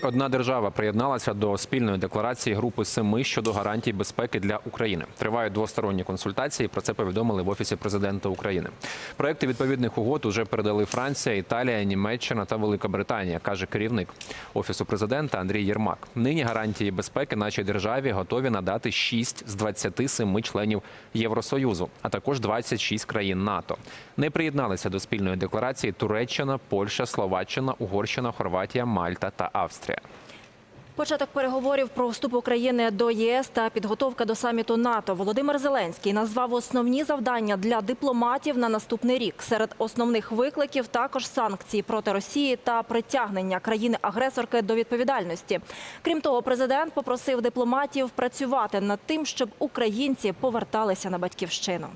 31 держава приєдналася до спільної декларації групи семи щодо гарантій безпеки для України. Тривають двосторонні консультації. Про це повідомили в офісі президента України. Проекти відповідних угод уже передали Франція, Італія, Німеччина та Велика Британія, каже керівник офісу президента Андрій Єрмак. Нині гарантії безпеки нашій державі готові надати 6 з 27 членів Євросоюзу, а також 26 країн НАТО. Не приєдналися до спільної декларації Туреччина, Польща, Словаччина, Угорщина, Хорватія, Мальта та Австрія. Початок переговорів про вступ України до ЄС та підготовка до саміту НАТО. Володимир Зеленський назвав основні завдання для дипломатів на наступний рік. Серед основних викликів також санкції проти Росії та притягнення країни-агресорки до відповідальності. Крім того, президент попросив дипломатів працювати над тим, щоб українці поверталися на батьківщину.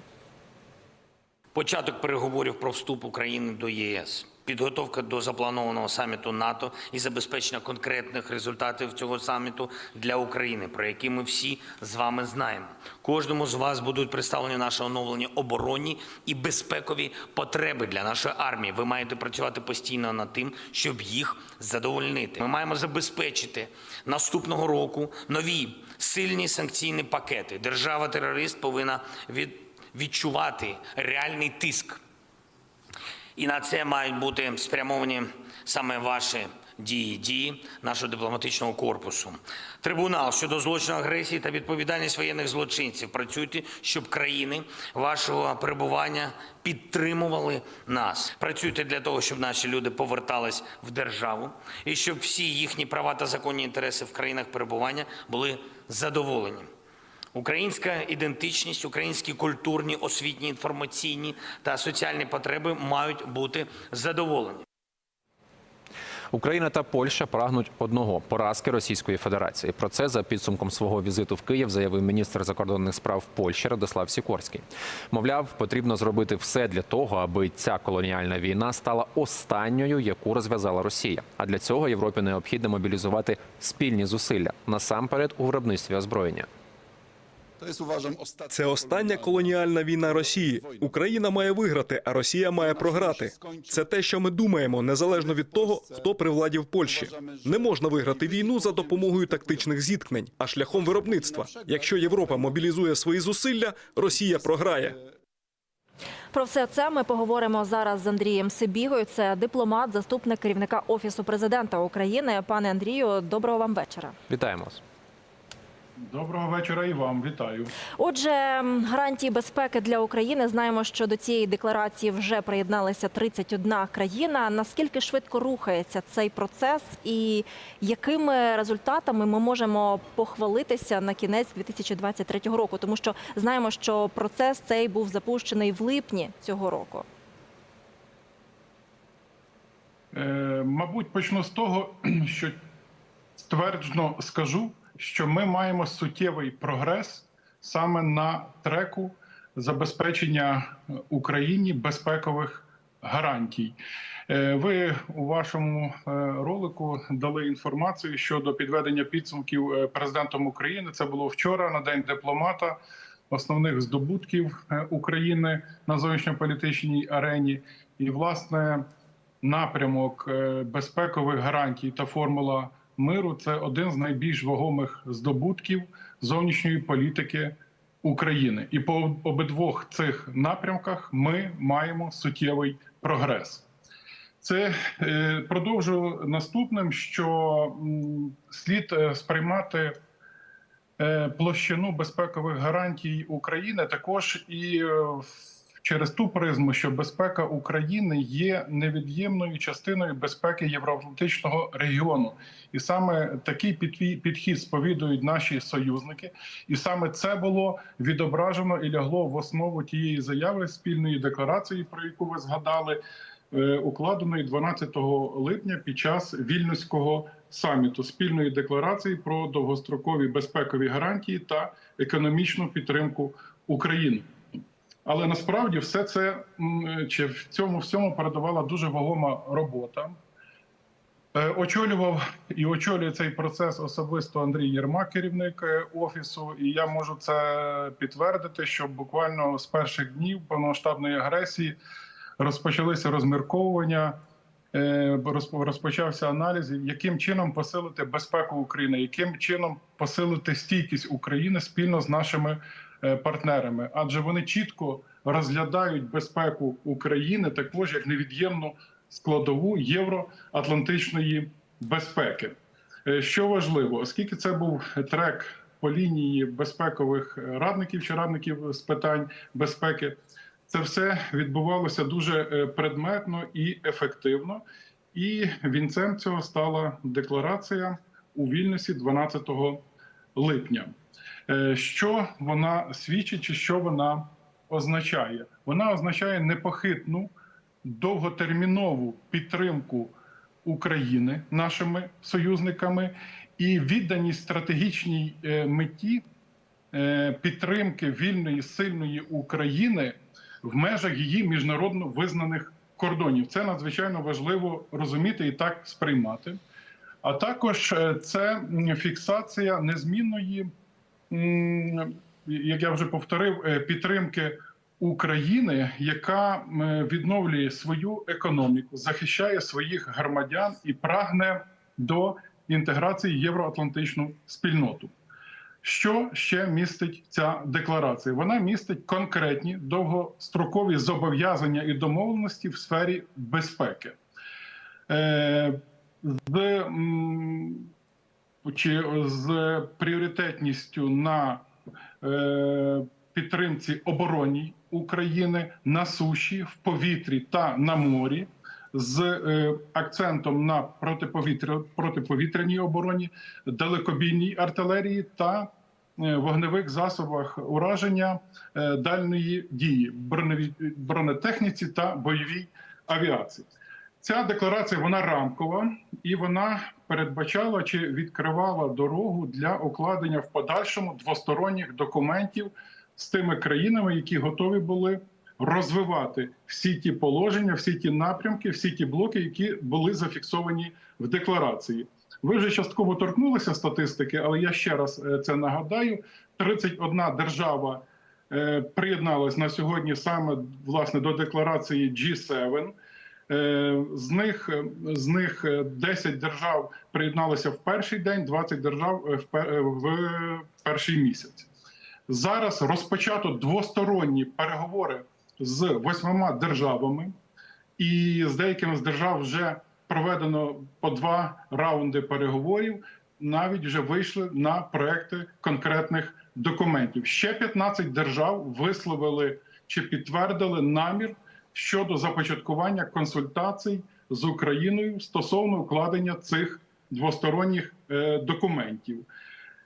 Початок переговорів про вступ України до ЄС, підготовка до запланованого саміту НАТО і забезпечення конкретних результатів цього саміту для України, про які ми всі з вами знаємо. Кожному з вас будуть представлені наші оновлені оборонні і безпекові потреби для нашої армії. Ви маєте працювати постійно над тим, щоб їх задовольнити. Ми маємо забезпечити наступного року нові сильні санкційні пакети. Держава-терорист повинна від відчувати реальний тиск. І на це мають бути спрямовані саме ваші дії, дії нашого дипломатичного корпусу. Трибунал щодо злочину агресії та відповідальність воєнних злочинців. Працюйте, щоб країни вашого перебування підтримували нас. Працюйте для того, щоб наші люди повертались в державу і щоб всі їхні права та законні інтереси в країнах перебування були задоволені. Українська ідентичність, українські культурні, освітні, інформаційні та соціальні потреби мають бути задоволені. Україна та Польща прагнуть одного поразки Російської Федерації. Про це за підсумком свого візиту в Київ заявив міністр закордонних справ Польщі Радослав Сікорський. Мовляв, потрібно зробити все для того, аби ця колоніальна війна стала останньою, яку розв'язала Росія. А для цього Європі необхідно мобілізувати спільні зусилля насамперед у виробництві озброєння. Це остання колоніальна війна Росії. Україна має виграти, а Росія має програти. Це те, що ми думаємо, незалежно від того, хто при владі в Польщі. Не можна виграти війну за допомогою тактичних зіткнень, а шляхом виробництва. Якщо Європа мобілізує свої зусилля, Росія програє. Про все це ми поговоримо зараз з Андрієм Сибігою. Це дипломат, заступник керівника офісу президента України. Пане Андрію, доброго вам вечора. Вітаємо вас. Доброго вечора і вам вітаю. Отже, гарантії безпеки для України. Знаємо, що до цієї декларації вже приєдналися 31 країна. Наскільки швидко рухається цей процес, і якими результатами ми можемо похвалитися на кінець 2023 року? Тому що знаємо, що процес цей був запущений в липні цього року. Е, мабуть, почну з того, що стверджено скажу, що ми маємо суттєвий прогрес саме на треку забезпечення Україні безпекових гарантій. Е, Ви у вашому е, ролику дали інформацію щодо підведення підсумків е, президентом України. Це було вчора на день дипломата. Основних здобутків е, України на зовнішньополітичній арені, і власне напрямок е, безпекових гарантій та формула миру це один з найбільш вагомих здобутків зовнішньої політики України. І по обидвох цих напрямках ми маємо суттєвий прогрес. Це е, продовжу наступним, що слід е, сприймати е, площину безпекових гарантій України також і в- через ту призму, що безпека України є невід'ємною частиною безпеки євроатлантичного регіону, і саме такий підхід- сповідують наші союзники, і саме це було відображено і лягло в основу тієї заяви спільної декларації, про яку ви згадали, е, укладеної 12 липня під час вільнюського саміту. Спільної декларації про довгострокові безпекові гарантії та економічну підтримку України. Але насправді все це чи в цьому всьому передавала дуже вагома робота. Е, Очолював і очолює цей процес особисто Андрій Єрмак, керівник е, офісу. І я можу це підтвердити, що буквально з перших днів повномасштабної агресії розпочалися розмірковування е, розп- розпочався аналіз, яким чином посилити безпеку України, яким чином посилити стійкість України спільно з нашими партнерами, адже вони чітко розглядають безпеку України також як невід'ємну складову євроатлантичної безпеки. Е, Що важливо, оскільки це був трек по лінії безпекових радників чи радників з питань безпеки, це все відбувалося дуже е, предметно і ефективно. І вінцем цього стала декларація у Вільнюсі 12 липня. Е, Що вона свідчить, чи що вона означає? Вона означає непохитну довготермінову підтримку України нашими союзниками і відданість стратегічній е, меті е, підтримки вільної сильної України в межах її міжнародно визнаних кордонів. Це надзвичайно важливо розуміти і так сприймати. А також це фіксація незмінної, як я вже повторив, е, підтримки України, яка відновлює свою економіку, захищає своїх громадян і прагне до інтеграції євроатлантичну спільноту. Що ще містить ця декларація? Вона містить конкретні довгострокові зобов'язання і домовленості в сфері безпеки. Е, з, чи з пріоритетністю на е, підтримці обороні України на суші, в повітрі та на морі, з е, акцентом на протиповітря, протиповітряній обороні, далекобійній артилерії та е, вогневих засобах ураження е, дальної дії, бронетехніці та бойовій авіації. Ця декларація вона рамкова і вона передбачала чи відкривала дорогу для укладення в подальшому двосторонніх документів з тими країнами, які готові були розвивати всі ті положення, всі ті напрямки, всі ті блоки, які були зафіксовані в декларації. Ви вже частково торкнулися статистики, але я ще раз е, це нагадаю: 31 держава е, приєдналась на сьогодні саме власне до декларації G7. Е, З них з них е, 10 держав приєдналися в перший день, 20 держав е, е, в перший місяць. Зараз розпочато двосторонні переговори з восьмома державами, і з деякими з держав вже проведено по два раунди переговорів. Навіть вже вийшли на проекти конкретних документів. Ще 15 держав висловили чи підтвердили намір щодо започаткування консультацій з Україною стосовно укладення цих двосторонніх е, документів.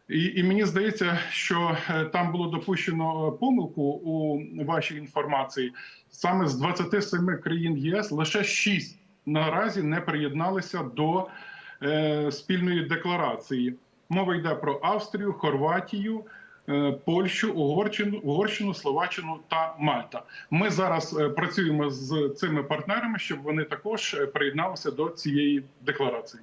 І, і мені здається, що е, там було допущено е, помилку у вашій інформації. Саме з 27 країн ЄС лише 6 наразі не приєдналися до е, спільної декларації. Мова йде про Австрію, Хорватію, Польщу, Угорщину, Угорщину, Словаччину та Мальта. Ми зараз е, працюємо з цими партнерами, щоб вони також е, приєдналися до цієї декларації.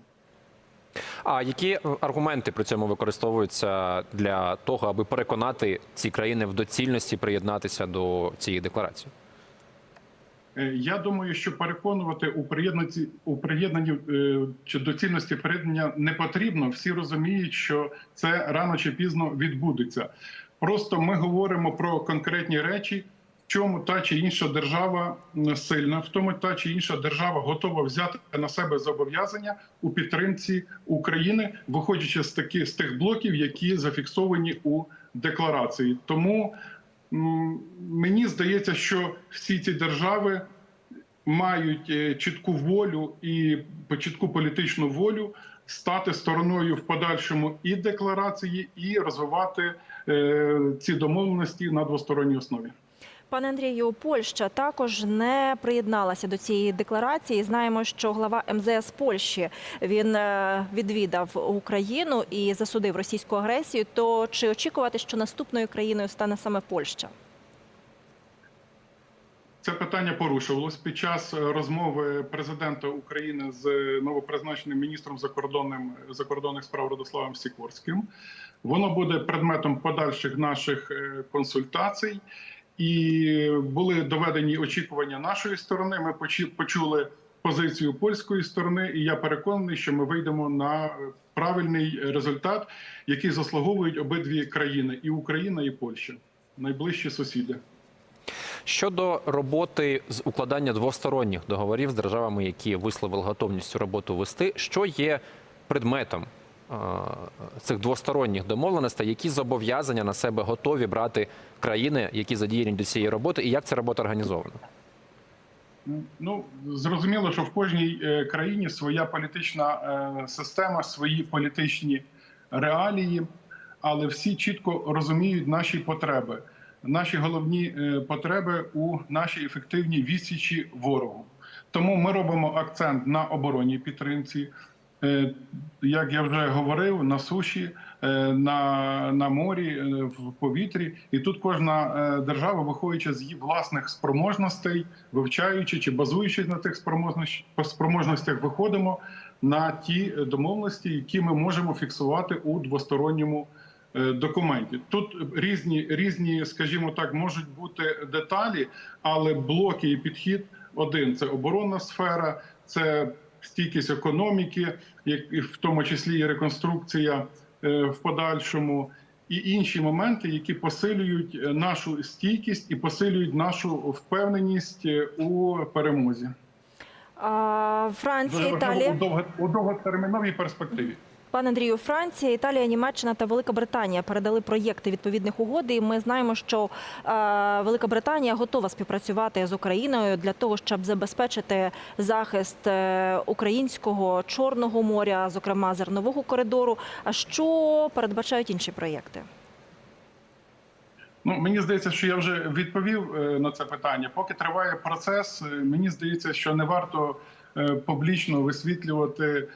А які е, аргументи при цьому використовуються для того, аби переконати ці країни в доцільності приєднатися до цієї декларації? Е, Я думаю, що переконувати у приєднанні у приєднанні е, чи доцільності приєднання не потрібно. Всі розуміють, що це рано чи пізно відбудеться. Просто ми говоримо про конкретні речі, в чому та чи інша держава сильна, в тому та чи інша держава готова взяти на себе зобов'язання у підтримці України, виходячи з таки з тих блоків, які зафіксовані у декларації. Тому мені здається, що всі ці держави мають е, чітку волю і чітку політичну волю стати стороною в подальшому і декларації, і розвивати е, ці домовленості на двосторонній основі. Пане Андрію, Польща також не приєдналася до цієї декларації. Знаємо, що глава МЗС Польщі він е, відвідав Україну і засудив російську агресію. То чи очікувати, що наступною країною стане саме Польща? Це питання порушувалось під час е, розмови президента України з новопризначеним міністром закордонним закордонних справ Радославом Сікорським. Воно буде предметом подальших наших е, консультацій, і були доведені очікування нашої сторони. Ми почу- почули позицію польської сторони, і я переконаний, що ми вийдемо на правильний результат, який заслуговують обидві країни і Україна, і Польща, найближчі сусіди. Щодо роботи з укладання двосторонніх договорів з державами, які висловили готовність цю роботу вести, що є предметом цих двосторонніх домовленостей, які зобов'язання на себе готові брати країни, які задіяні до цієї роботи, і як ця робота організована? Ну зрозуміло, що в кожній е, країні своя політична е, система, свої політичні реалії, але всі чітко розуміють наші потреби. Наші головні е, потреби у нашій ефективній відсічі ворогу. Тому ми робимо акцент на оборонній підтримці. Е, Як я вже говорив, на суші, е, на, на морі, е, в повітрі, і тут кожна держава, виходячи з її власних спроможностей, вивчаючи чи базуючись на тих спроможностях, виходимо на ті домовленості, які ми можемо фіксувати у двосторонньому документі. Тут різні, різні, скажімо так, можуть бути деталі, але блоки і підхід один це оборонна сфера, це стійкість економіки, як і в тому числі і реконструкція е, в подальшому, і інші моменти, які посилюють е, нашу стійкість і посилюють нашу впевненість е, у перемозі. Франція, Італія. у довготерміновій перспективі. Пане Андрію, Франція, Італія, Німеччина та Велика Британія передали проєкти відповідних угод. І ми знаємо, що е, Велика Британія готова співпрацювати з Україною для того, щоб забезпечити захист е, українського чорного моря, зокрема зернового коридору. А що передбачають інші проєкти? Ну мені здається, що я вже відповів е, на це питання. Поки триває процес, мені здається, що не варто публічно висвітлювати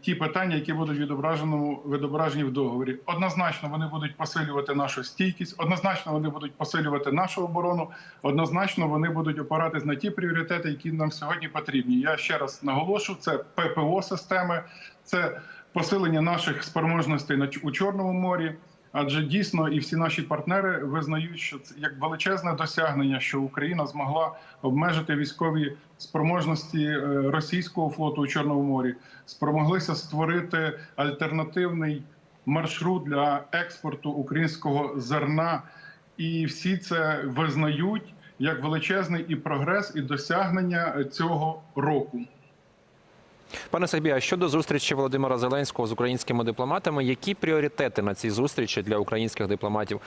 ті питання, які будуть відображені в договорі. Однозначно, вони будуть посилювати нашу стійкість, однозначно вони будуть посилювати нашу оборону. Однозначно, вони будуть опиратись на ті пріоритети, які нам сьогодні потрібні. Я ще раз наголошу: це ППО системи, це посилення наших спроможностей у Чорному морі. Адже дійсно і всі наші партнери визнають, що це як величезне досягнення, що Україна змогла обмежити військові спроможності е, російського флоту у Чорному морі, спромоглися створити альтернативний маршрут для експорту українського зерна, і всі це визнають як величезний і прогрес, і досягнення цього року. Пане Сабі, а щодо зустрічі Володимира Зеленського з українськими дипломатами, які пріоритети на цій зустрічі для українських дипломатів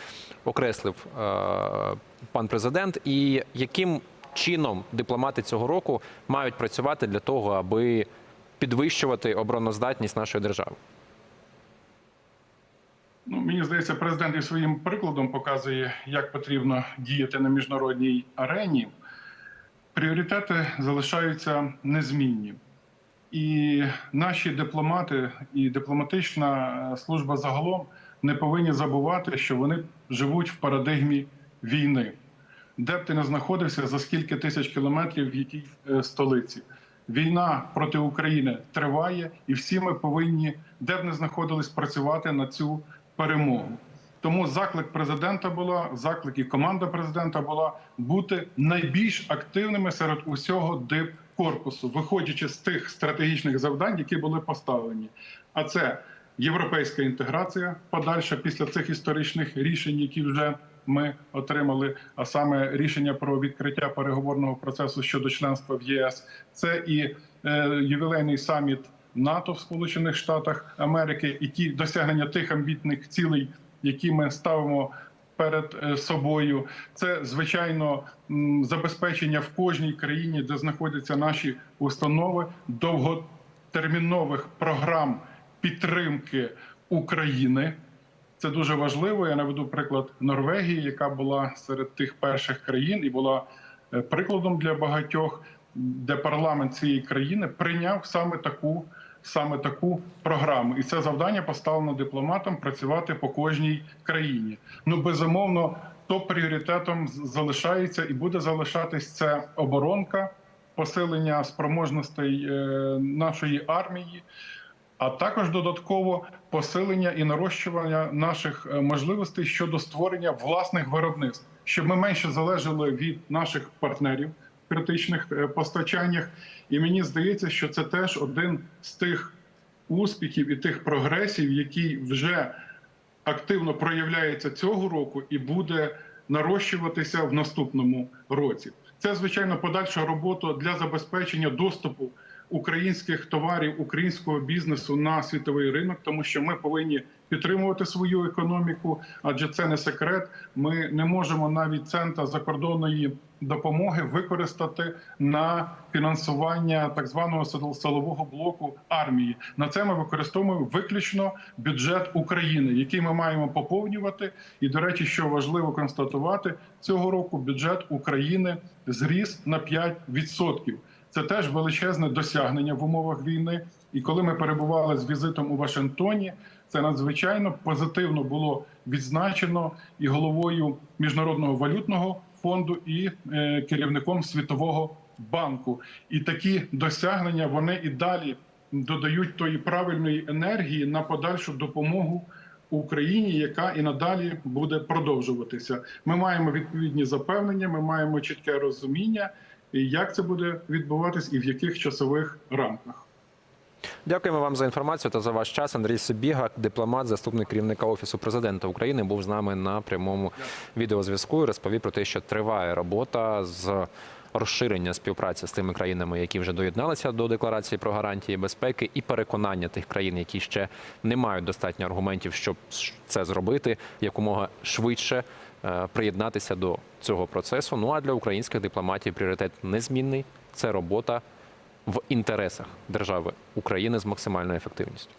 окреслив е, пан президент, і яким чином дипломати цього року мають працювати для того, аби підвищувати обороноздатність нашої держави? Ну, мені здається, президент і своїм прикладом показує, як потрібно діяти на міжнародній арені. Пріоритети залишаються незмінні. І наші дипломати і дипломатична е, служба загалом не повинні забувати, що вони живуть в парадигмі війни, де б ти не знаходився за скільки тисяч кілометрів в якій е, столиці. Війна проти України триває, і всі ми повинні, де б не знаходились, працювати на цю перемогу. Тому заклик президента була, заклик і команда президента була бути найбільш активними серед усього дипкорпусу, виходячи з тих стратегічних завдань, які були поставлені. А це європейська інтеграція, подальша після цих історичних рішень, які вже ми отримали, а саме рішення про відкриття переговорного процесу щодо членства в ЄС. Це і е, ювілейний саміт НАТО в Сполучених Штатах Америки, і ті досягнення тих амбітних цілей, які ми ставимо перед е, собою. Це звичайно забезпечення в кожній країні, де знаходяться наші установи, довготермінових програм підтримки України. Це дуже важливо. Я наведу приклад Норвегії, яка була серед тих перших країн і була е, прикладом для багатьох, де парламент цієї країни прийняв саме таку. Саме таку програму, і це завдання поставлено дипломатам працювати по кожній країні. Ну безумовно, топ пріоритетом залишається і буде залишатись це оборонка, посилення спроможностей е, нашої армії, а також додатково посилення і нарощування наших е, можливостей щодо створення власних виробництв, щоб ми менше залежали від наших партнерів, критичних е, постачаннях. І мені здається, що це теж один з тих успіхів і тих прогресів, які вже активно проявляється цього року і буде нарощуватися в наступному році. Це звичайно подальша робота для забезпечення доступу українських товарів, українського бізнесу на світовий ринок, тому що ми повинні підтримувати свою економіку, адже це не секрет. Ми не можемо навіть цента закордонної допомоги використати на фінансування так званого сил- силового блоку армії. На це ми використовуємо виключно бюджет України, який ми маємо поповнювати. І до речі, що важливо констатувати, цього року бюджет України зріс на 5%. Це теж величезне досягнення в умовах війни. І коли ми перебували з візитом у Вашингтоні, це надзвичайно позитивно було відзначено і головою міжнародного валютного фонду, і е, керівником Світового банку. І такі досягнення вони і далі додають тої правильної енергії на подальшу допомогу. Україні, яка і надалі буде продовжуватися. Ми маємо відповідні запевнення, ми маємо чітке розуміння, і як це буде відбуватись і в яких часових рамках. Дякуємо вам за інформацію та за ваш час. Андрій Сибіга, дипломат, заступник керівника офісу президента України, був з нами на прямому відеозв'язку і розповів про те, що триває робота з розширення співпраці з тими країнами, які вже доєдналися до декларації про гарантії безпеки, і переконання тих країн, які ще не мають достатньо аргументів, щоб це зробити якомога швидше приєднатися до цього процесу. Ну а для українських дипломатів пріоритет незмінний це робота в інтересах держави України з максимальною ефективністю.